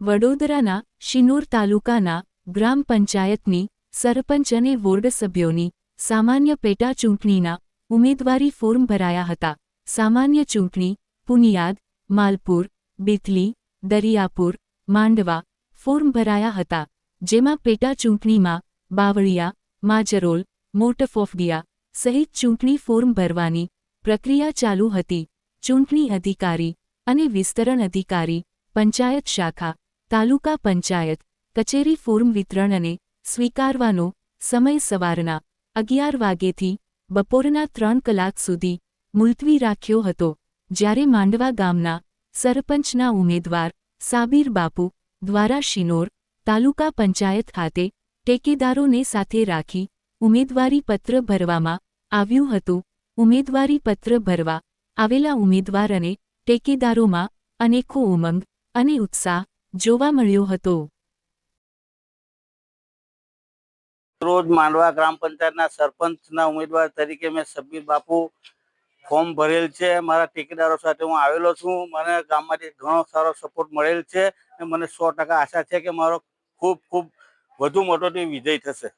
વડોદરાના શિનોર તાલુકાના ગ્રામ પંચાયતની સરપંચ અને વોર્ડ સભ્યોની સામાન્ય પેટા ચૂંટણીના ઉમેદવારી ફોર્મ ભરાયા હતા. સામાન્ય ચૂંટણી પુનિયાદ, માલપુર બેતલી દરિયાપુર, માંડવા ફોર્મ ભરાયા હતા. જેમાં પેટા ચૂંટણીમાં બાવળિયા, માજરોલ મોટફોફડિયા સહિત ચૂંટણી ફોર્મ ભરવાની પ્રક્રિયા ચાલુ હતી. ચૂંટણી અધિકારી અને વિસ્તરણ અધિકારી, પંચાયત શાખા તાલુકા પંચાયત, કચેરી ફોર્મ વિતરણ અને સ્વીકારવાનો સમય સવારના અગિયાર વાગ્યેથી બપોરના ત્રણ કલાક સુધી મુલતવી રાખ્યો હતો. જ્યારે માંડવા ગામના સરપંચના ઉમેદવાર સાબીર બાપુ દ્વારા શિનોર તાલુકા પંચાયત ખાતે ટેકેદારોને સાથે રાખી ઉમેદવારી પત્ર ભરવામાં આવ્યું હતું. ઉમેદવારી પત્ર ભરવા આવેલા ઉમેદવાર અને ટેકેદારોમાં અનેકો ઉમંગ અને ઉત્સાહ જોવા મળ્યો હતો. રોજ માંડવા ગ્રામ પંચાયતના સરપંચના ઉમેદવાર તરીકે મેં સબમિત બાપુ ફોર્મ ભરેલ છે. મારા ટેકેદારો સાથે હું આવેલો છું. મને ગામમાંથી ઘણો સારો સપોર્ટ મળેલ છે અને મને સો આશા છે કે મારો ખૂબ ખૂબ વધુ મોટોથી વિજય થશે.